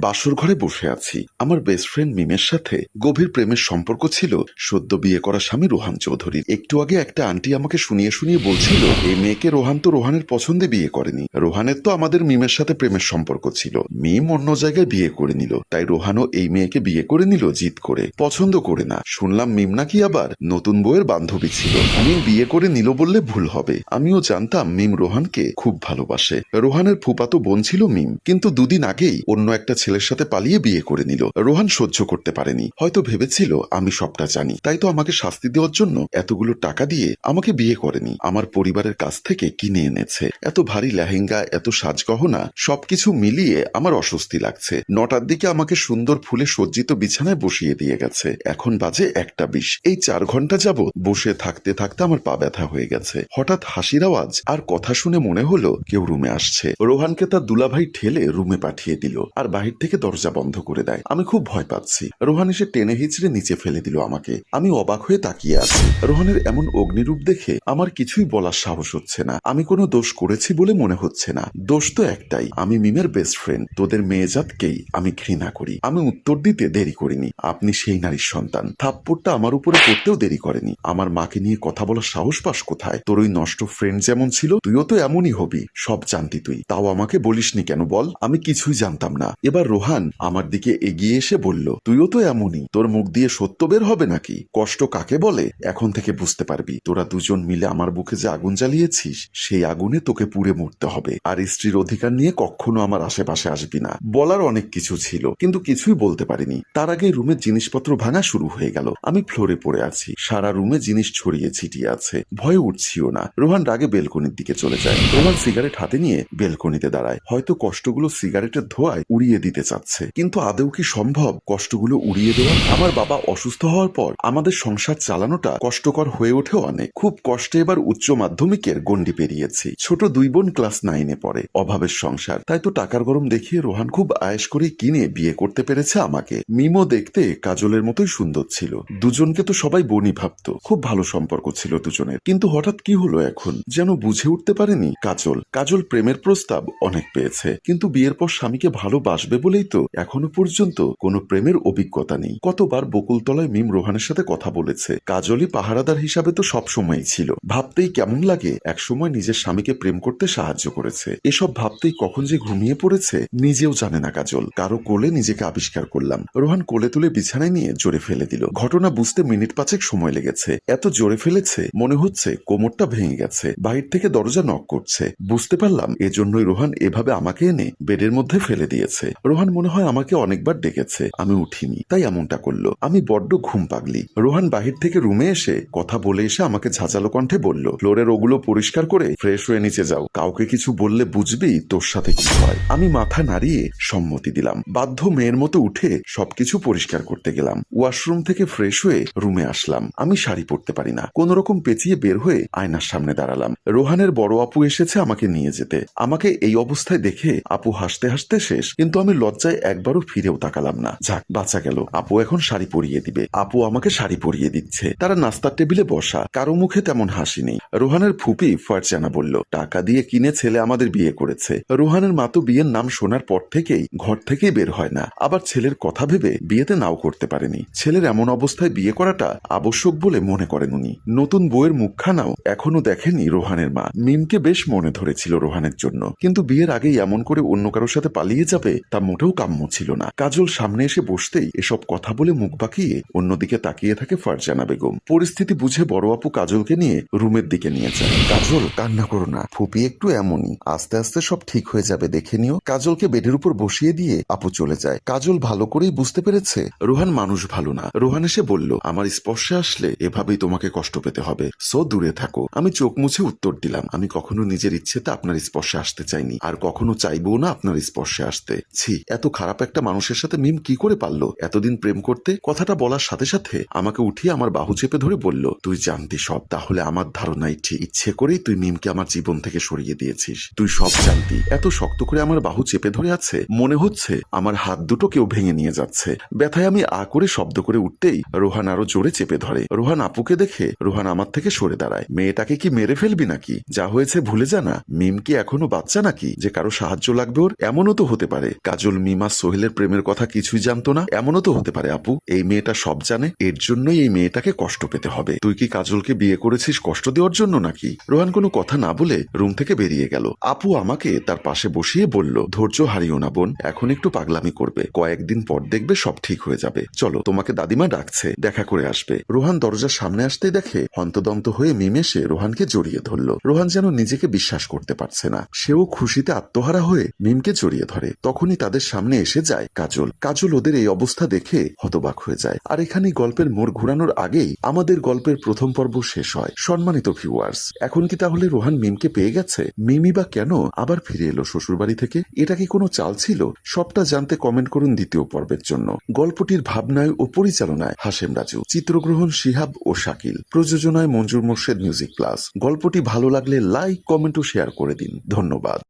বাসর ঘরে বসে আছি। আমার বেস্ট ফ্রেন্ড মিমের সাথে গভীর প্রেমের সম্পর্ক ছিল। সদ্য বিয়ে করা স্বামী রোহান চৌধুরীর। একটু আগে একটা আন্টি আমাকে শুনিয়ে শুনিয়ে বলছিল, এই মেয়েকে রোহান তো রোহানের পছন্দে বিয়ে করেনি। রোহানের তো আমাদের মিমের সাথে প্রেমের সম্পর্ক ছিল। মিম অন্য জায়গায় বিয়ে করে নিল। তাই রোহানও এই মেয়েকে বিয়ে করে নিল জিত করে। পছন্দ করে না। শুনলাম মিম নাকি আবার নতুন বউয়ের বান্ধবী ছিল। মিম বিয়ে করে নিল বললে ভুল হবে। আমিও জানতাম মিম রোহানকে খুব ভালোবাসে। রোহানের ফুপাতো বোন ছিল মিম। কিন্তু দুদিন আগেই অন্য একটা ছেলের সাথে পালিয়ে বিয়ে করে নিল। রোহান সহ্য করতে পারেনি। হয়তো ভেবেছিল, আমি সবটা জানি। তাই তো আমাকে শাস্তি দেওয়ার জন্য এতগুলো টাকা দিয়ে আমাকে বিয়ে করেনি। আমার পরিবারের কাছ থেকে কিনে এনেছে। এত ভারী লেহেঙ্গা, এত সাজগহনা, সবকিছু মিলিয়ে আমার অস্বস্তি লাগছে। নটার দিকে আমাকে সুন্দর ফুলে সজ্জিত বিছানায় বসিয়ে দিয়ে গেছে। এখন বাজে একটা বিশ। এই চার ঘণ্টা যাব বসে থাকতে থাকতে আমার পা ব্যথা হয়ে গেছে। হঠাৎ হাসির আওয়াজ আর কথা শুনে মনে হলো, কেউ রুমে আসছে। রোহানকে তার দুলাভাই ঠেলে রুমে পাঠিয়ে দিল। আর বাহির থেকে দরজা বন্ধ করে দেয়। আমি খুব ভয় পাচ্ছি। রোহান এসে টেনে হিচড়ে নিচে ফেলে দিল আমাকে। আমি অবাক হয়ে তাকিয়ে আছি। রোহানের এমন অগ্নিরূপ দেখে আমার কিছুই বলার সাহস হচ্ছে না। আমি কোনো দোষ করেছি বলে মনে হচ্ছে না। দোষ তো একটাই। আমি মিমের বেস্ট ফ্রেন্ড তোদের মেয়েজাতকেই আমি ঘৃণা করি। আমি উত্তর দিতে দেরি করিনি। আপনি সেই নারীর সন্তান। থাপ্পড়টা আমার উপরে পড়তেও দেরি করেনি। আমার মাকে নিয়ে কথা বলার সাহস পাস কোথায়? তোর ওই নষ্ট ফ্রেন্ড যেমন ছিল, তুইও তো এমনই হবি। সব জানতি তুই। তাও আমাকে বলিসনি কেন বল? আমি কিছুই জানতাম না। এবার রোহান আমার দিকে এগিয়ে এসে বলল, তুইও তো এমনই। তোর মুখ দিয়ে সত্য বের হবে নাকি? কষ্ট কাকে বলে? এখন থেকে বুঝতে পারবি। তোরা দুজন মিলে আমার বুকে যে আগুন জ্বালিয়েছিস, সেই আগুনে তোকে পুড়ে মরতে হবে। আর স্ত্রীর অধিকার নিয়ে কখনো আমার আশেপাশে আসবি না। বলার অনেক কিছু ছিল, কিন্তু কিছুই বলতে পারিনি। তার আগে রুমের জিনিসপত্র ভাঙা শুরু হয়ে গেল। আমি ফ্লোরে পড়ে আছি। সারা রুমে জিনিস ছড়িয়ে ছিটিয়ে আছে। ভয়ে উঠছিও না। রোহান রাগে বেলকনির দিকে চলে যায়। রোহান সিগারেট হাতে নিয়ে বেলকনিতে দাঁড়ায়। হয়তো কষ্টগুলো সিগারেটের ধোয়ায় উড়িয়ে দিতে চাচ্ছে। কিন্তু আদৌ কি সম্ভব? কষ্টগুলো উড়িয়ে দেওয়া? আমার বাবা অসুস্থ হওয়ার পর আমাদের সংসার চালানোটা কষ্টকর হয়ে ওঠে অনেক। খুব কষ্টে এবার উচ্চ মাধ্যমিকের গণ্ডি পেরিয়েছি। ছোট দুই বোন ক্লাস নাইনে পড়ে। অভাবের সংসার। তাই তো টাকার গরম দেখিয়ে রোহান খুব আয়েস করে কিনে বিয়ে করতে পেরেছে আমাকে। মিমো দেখতে কাজলের মতোই সুন্দর ছিল। দুজনকে তো সবাই বনি ভাবতো। খুব ভালো সম্পর্ক ছিল দুজনের। কিন্তু হঠাৎ কি হলো এখন? যেন বুঝে উঠতে পারেনি কাজল। কাজল প্রেমের প্রস্তাব অনেক পেয়েছে। কিন্তু বিয়ের পর স্বামীকে ভালোবাসবে বলেই তো এখনও পর্যন্ত কোনো প্রেমের অভিজ্ঞতা নেই। কতবার বকুলতলায় মিম রোহানের সাথে কথা বলেছে। কাজলই পাহারাদার হিসাবে তো সব সময়ই ছিল। ভাবতেই কেমন লাগে একসময় নিজের স্বামীকে প্রেম করতে সাহায্য করেছে। এসব ভাবতেই কখন যে ঘুমিয়ে পড়েছে নিজেও জানে না কাজল। কারও কোলে নিজেকে আবিষ্কার করলাম। রোহান কোলে তুলে বিছানায় নিয়ে জোরে ফেলে দিল। ঘটনা বুঝতে মিনিট পাঁচেক সময় লেগেছে। এত জোরে ফেলেছে মনে হচ্ছে কোমরটা ভেঙে গেছে। বাহির থেকে দরজা নক করছে। বুঝতে পারলাম এজন্যই রোহান এভাবে আমাকে এনে বেডের মধ্যে ফেলে দিয়েছে। রোহান মনে হয় আমাকে অনেকবার ডেকেছে। আমি উঠিনি, তাই এমনটা করল। আমি বড্ড ঘুম পাগলি। রোহান বাহির থেকে রুমে এসে কথা বলে এসে আমাকে ঝাঁঝালো কণ্ঠে বলল, ফ্লোরের ওগুলো পরিষ্কার করে ফ্রেশ হয়ে নিচে যাও। কাউকে কিছু বললে বুঝবি তোর সাথে কি হয়? আমি মাথা নাড়িয়ে সম্মতি দিলাম। বাধ্য মেয়ের মতো উঠে সবকিছু পরিষ্কার করতে গেলাম। ওয়াশরুম থেকে ফ্রেশ হয়ে রুমে আসলাম। আমি শাড়ি পরতে পারি না। কোন রকম পেঁচিয়ে বের হয়ে আয়নার সামনে দাঁড়ালাম। রোহানের বড় আপু এসেছে আমাকে নিয়ে যেতে। আমাকে এই অবস্থায় দেখে আপু হাসতে হাসতে শেষ। কিন্তু আমি লজ্জায় একবারও ফিরেও তাকালাম না। যাক বাঁচা গেল। আপু এখন শাড়ি পরিয়ে দিবে। আপু আমাকে শাড়ি পরিয়ে দিচ্ছে। তারা নাস্তার টেবিলে বসা। কারও মুখে তেমন হাসি নেই। রোহানের ফুপি ফারজানা বলল, টাকা দিয়ে কিনে ছেলে আমাদের বিয়ে করেছে। রোহানের মা তো বিয়ের নাম শোনার পর থেকেই ঘর থেকেই বের হয় না। আবার ছেলের কথা ভেবে বিয়েতে নাও করতে পারেনি। ছেলের এমন অবস্থায় বিয়ে করাটা আবশ্যক বলে মনে করেন উনি। নতুন বইয়ের মুখখানাও এখনও দেখেনি রোহানের মা। মিমকে বেশ মনে ধরেছিল রোহানের জন্য। কিন্তু বিয়ের আগেই এমন করে অন্য কারোর সাথে পালিয়ে যাবে তা মোটেও কাম্য ছিল না। কাজল সামনে এসে বসতেই এসব কথা বলে মুখ বাঁকিয়ে অন্যদিকে তাকিয়ে থাকে ফারজানা বেগম। পরিস্থিতি বুঝে বড় আপু কাজলকে নিয়ে রুমের দিকে নিয়ে যায়। কাজল, কান্না করো না। ফুপি একটু এমনই। আস্তে আস্তে সব ঠিক হয়ে যাবে, দেখে নিও। কাজলকে বেডের উপর বসিয়ে দিয়ে আপু চলে যায়। কাজল ভালো করেই বুঝতে পেরেছে, রোহান মানুষ ভালো না। রোহান এসে বলল, আমার স্পর্শে আসলে এভাবেই তোমাকে কষ্ট পেতে হবে। সো দূরে থাকো। আমি চোখ মুছে উত্তর দিলাম। আমি কখনো নিজের ইচ্ছেতে আপনার স্পর্শে আসতে চাইনি। আর কখনো চাইব না আপনার স্পর্শে আসতে। ছি এত খারাপ একটা মানুষের সাথে মিম কি করে পারল? এতদিন প্রেম করতে কথাটা বলার সাথে সাথে আমাকে উঠিয়ে আমার বাহু চেপে ধরে বলল, তুই জানতি সব, তাহলে আমার ধারণাই ঠিক। ইচ্ছে করেই তুই মিমকে আমার জীবন থেকে সরিয়ে দিয়েছিস। তুই সব জানতি। এত শক্ত করে আমার বাহু চেপে ধরে আছে, মনে হচ্ছে আমার হাত দুটো কেউ ভেঙে নিয়ে যাচ্ছে। ব্যথায় আমি আ করে শব্দ করে উঠতেই রোহান আরও জোরে চেপে ধরে। রোহান আপুকে দেখে রোহান আমার থেকে সরে দাঁড়ায়। মেয়েটাকে কি মেরে ফেলবি নাকি? যা হয়েছে ভুলে জানা মিম কি এখনও বাচ্চা নাকি? যে কারও সাহায্য লাগবে ওর? এমনও তো হতে পারে। কাজল কাজল মিমা সোহেলের প্রেমের কথা কিছুই জানতো না। এমনও তো হতে পারে, আপু। এই মেয়েটা সব জানে, এর জন্যই এই মেয়েটাকে কষ্ট পেতে হবে। তুই কি কাজলকে বিয়ে করেছিস কষ্ট দেওয়ার জন্য নাকি? রোহান কোনো কথা না বলে রুম থেকে বেরিয়ে গেল। আপু আমাকে তার পাশে বসিয়ে বলল, ধৈর্য হারিও না, বোন। এখন একটু পাগলামি করবে। কয়েকদিন পর দেখবে সব ঠিক হয়ে যাবে। চলো, তোমাকে দাদিমা ডাকছে, দেখা করে আসবে। রোহান দরজার সামনে আসতে দেখে হন্তদন্ত হয়ে মিমেসে রোহানকে জড়িয়ে ধরল। রোহান যেন নিজেকে বিশ্বাস করতে পারছে না। সেও খুশিতে আত্মহারা হয়ে মিমকে জড়িয়ে ধরে। তখনই তাদের সামনে এসে যায় কাজল। কাজল ওদের এই অবস্থা দেখে হতবাক হয়ে যায়। আর এখানেই গল্পের মোড় ঘুরানোর আগেই আমাদের গল্পের প্রথম পর্ব শেষ হয়। সম্মানিত ভিউয়ার্স এখন কি তাহলে রোহান মিমকে পেয়ে গেছে? মিমি বা কেন আবার ফিরে এলো শ্বশুরবাড়ি থেকে? এটা কি কোনো চাল ছিল? সবটা জানতে কমেন্ট করুন দ্বিতীয় পর্বের জন্য। গল্পটির ভাবনায় ও পরিচালনায় হাসেম রাজু, চিত্রগ্রহণ শিহাব ও শাকিল, প্রযোজনায় মঞ্জুর মোর্শেদ মিউজিক প্লাস গল্পটি ভালো লাগলে লাইক কমেন্ট ও শেয়ার করে দিন। ধন্যবাদ।